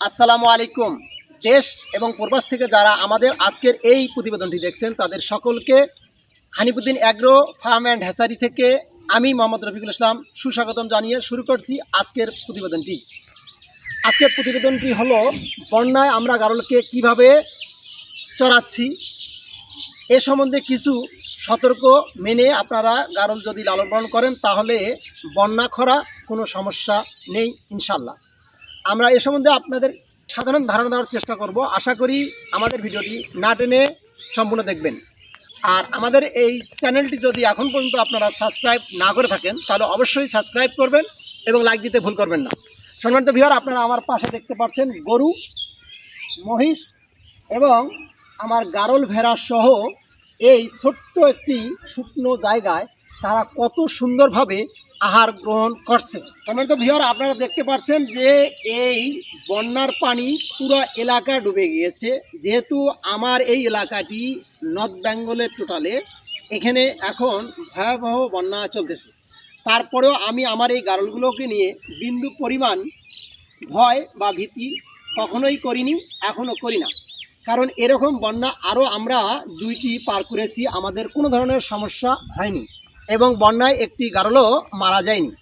আসসালামু আলাইকুম। দেশ এবং প্রবাস থেকে যারা আমাদের আজকের এই প্রতিবেদনটি দেখছেন, তাদের সকলকে Hanipuddin agro farm and hatchery থেকে আমি মোহাম্মদ রফিকুল ইসলাম সুস্বাগতম জানিয়ে শুরু করছি আজকের প্রতিবেদনটি। আজকের প্রতিবেদনটি হলো, বন্যায় আমরা গারলকে কীভাবে চড়াচ্ছি, এ সম্বন্ধে কিছু সতর্ক মেনে আপনারা গারল যদি লালন পালন করেন, তাহলে বন্যা খরা কোনো সমস্যা নেই ইনশাল্লাহ আমরা এ সম্বন্ধে আপনাদের সাধারণ ধারণা দেওয়ার চেষ্টা করব। আশা করি আমাদের ভিডিওটি না টেনে সম্পূর্ণ দেখবেন। আর আমাদের এই চ্যানেলটি যদি এখন পর্যন্ত আপনারা সাবস্ক্রাইব না করে থাকেন, তাহলে অবশ্যই সাবস্ক্রাইব করবেন এবং লাইক দিতে ভুল করবেন না। সম্মানিত ভিওর আপনারা আমার পাশে দেখতে পাচ্ছেন গরু, মহিষ এবং আমার গারল ভেড়া সহ এই ছোট্ট একটি শুকনো জায়গায় তারা কত সুন্দরভাবে আহার গ্রহণ করছে। তো ভিওর আপনারা দেখতে পাচ্ছেন যে এই বন্যার পানি পুরো এলাকা ডুবে গিয়েছে। যেহেতু আমার এই এলাকাটি নর্থ বেঙ্গলের টোটালে, এখানে এখন ভয়াবহ বন্যা চলতেছে। তারপরেও আমি আমার এই গারলগুলোকে নিয়ে বিন্দু পরিমাণ ভয় বা ভীতি কখনোই করিনি এখনও করি না। কারণ এরকম বন্যা আরও আমরা দুইটি পার করেছি, আমাদের কোনো ধরনের সমস্যা হয়নি। এবং বন্যায় একটি গারলও মারা যায়নি।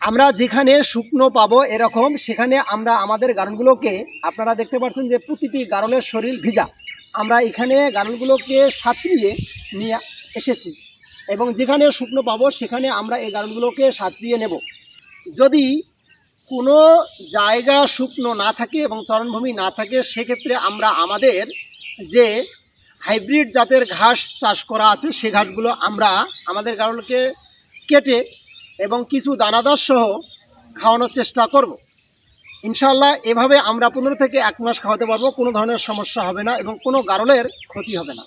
আমরা যেখানে শুকনো পাবো এরকম, সেখানে আমরা আমাদের গারলগুলোকে, আপনারা দেখতে পাচ্ছেন যে প্রতিটি গারলের শরীর ভিজা। আমরা এখানে গারলগুলোকে সাঁতরিয়ে নিয়ে এসেছি এবং যেখানে শুকনো পাবো, সেখানে আমরা এই গারলগুলোকে সাঁতরিয়ে নেব। যদি কোনো জায়গা শুকনো না থাকে এবং চরণভূমি না থাকে, সেক্ষেত্রে আমরা আমাদের যে হাইব্রিড জাতের ঘাস চাষ করা আছে, সে ঘাসগুলো আমরা আমাদের গারলকে কেটে এবং কিছু দানাদার সহ খাওয়ানোর চেষ্টা করব। ইনশাল্লাহ এভাবে আমরা পনেরো থেকে এক মাস খাওয়াতে পারব, কোনো ধরনের সমস্যা হবে না এবং কোনো গারলের ক্ষতি হবে না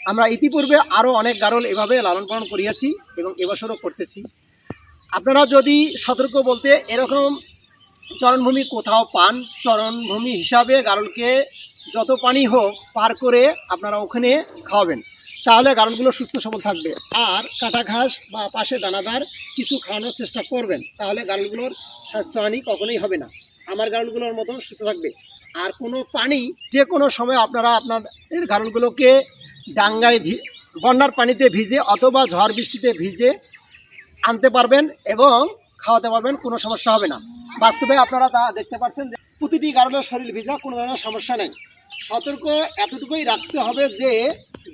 আমরা ইতিপূর্বে আরও অনেক গারল এভাবে লালন পালন করিয়েছি এবং এবছরও করতেছি আপনারা যদি সতর্ক বলতে এরকম চরণভূমি কোথাও পান, চরণভূমি হিসাবে গারলকে যত পানি হোক পার করে আপনারা ওখানে খাওয়াবেন। তাহলে গারলগুলো সুস্থ সবল থাকবে। আর কাটা ঘাস বা পাশে দানাদার কিছু খাওয়ানোর চেষ্টা করবেন, তাহলে গারলগুলোর স্বাস্থ্যহানি কখনোই হবে না। আমার গারলগুলোর মতন সুস্থ থাকবে। আর কোনো পানি যে কোনো সময় আপনারা আপনাদের গারলগুলোকে ডাঙ্গায় বন্যার পানিতে ভিজে অথবা ঝড় বৃষ্টিতে ভিজে আনতে পারবেন এবং খাওয়াতে পারবেন, কোনো সমস্যা হবে না। বাস্তবে আপনারা তা দেখতে পাচ্ছেন যে প্রতিটি গারলের শরীর ভিজা, কোনো ধরনের সমস্যা নেই। সতর্ক এতটুকুই রাখতে হবে যে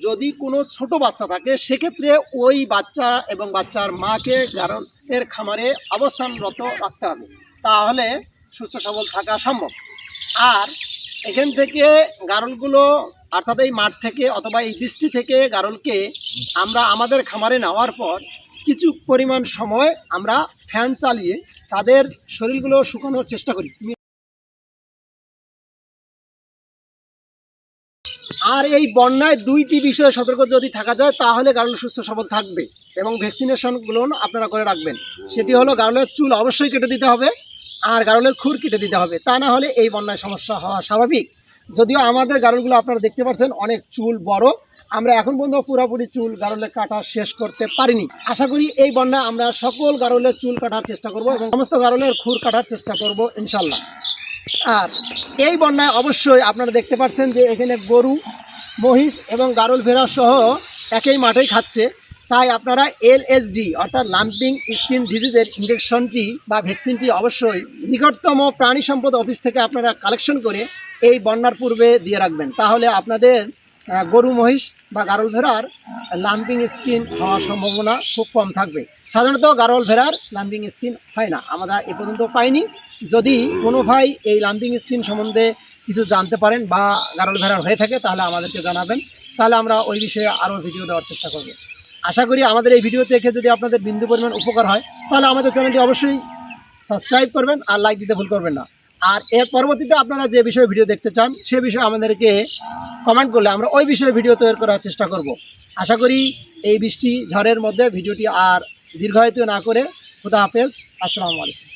যদি কোনো ছোট বাচ্চা থাকে, সেক্ষেত্রে ওই বাচ্চা এবং বাচ্চার মাকে গারলের খামারে অবস্থানরত রাখতে হবে। তাহলে সুস্থ সবল থাকা সম্ভব। আর এখান থেকে গারলগুলো অর্থাৎ এই মাঠ থেকে অথবা এই বৃষ্টি থেকে গারলকে আমরা আমাদের খামারে নেওয়ার পর কিছু পরিমাণ সময় আমরা ফ্যান চালিয়ে তাদের শরীরগুলো শুকানোর চেষ্টা করি। আর এই বন্যায় দুইটি বিষয়ে সতর্ক যদি থাকা যায়, তাহলে গারল সুস্থ সবল থাকবে এবং ভ্যাকসিনেশনগুলো আপনারা করে রাখবেন। সেটি হলো গারলের চুল অবশ্যই কেটে দিতে হবে আর গারলের খুর কেটে দিতে হবে। তা না হলে এই বন্যায় সমস্যা হওয়া স্বাভাবিক। যদিও আমাদের গারলগুলো আপনারা দেখতে পাচ্ছেন, অনেক চুল বড়। আমরা এখন পর্যন্ত পুরোপুরি চুল গারলের কাটা শেষ করতে পারিনি। আশা করি এই বন্যায় আমরা সকল গারলের চুল কাটার চেষ্টা করব এবং সমস্ত গারলের খুর কাটার চেষ্টা করব ইনশাল্লাহ আর এই বন্যায় অবশ্যই আপনারা দেখতে পাচ্ছেন যে এখানে গরু, মহিষ এবং গারল ভেড়া সহ একই মাঠেই খাচ্ছে। তাই আপনারা এলএসডি অর্থাৎ লাম্পিং স্কিন ডিজিজের ইঞ্জেকশনটি বা ভ্যাকসিনটি অবশ্যই নিকটতম প্রাণী সম্পদ অফিস থেকে আপনারা কালেকশন করে এই বন্যার পূর্বে দিয়ে রাখবেন। তাহলে আপনাদের গরু, মহিষ বা গারল ভেড়ার লাম্পিং স্কিন হওয়ার সম্ভাবনা খুব কম থাকবে। সাধারণত গারল ভেড়ার লাম্পিং স্কিন হয় না। আমরা এ পর্যন্ত পাইনি। যদি কোনো ভাই এই লাম্পিং স্কিন সম্বন্ধে কিছু জানতে পারেন বা গারল ভেড়ার হয়ে থাকে, তাহলে আমাদেরকে জানাবেন। তাহলে আমরা ওই বিষয়ে আরও ভিডিও দেওয়ার চেষ্টা করব। আশা করি আমাদের এই ভিডিও দেখে যদি আপনাদের বিন্দু পরিমাণ উপকার হয়, তাহলে আমাদের চ্যানেলটি অবশ্যই সাবস্ক্রাইব করবেন আর লাইক দিতে ভুল করবেন না। আর এর পরবর্তীতে আপনারা যে বিষয়ে ভিডিও দেখতে চান, সে বিষয়ে আমাদেরকে কমেন্ট করলে আমরা ওই বিষয়ে ভিডিও তৈরি করার চেষ্টা করব। আশা করি এই বৃষ্টি ঝড়ের মধ্যে ভিডিওটি আর দীর্ঘায়িত না করে। খুদা হাফেজ। আসসালামু আলাইকুম।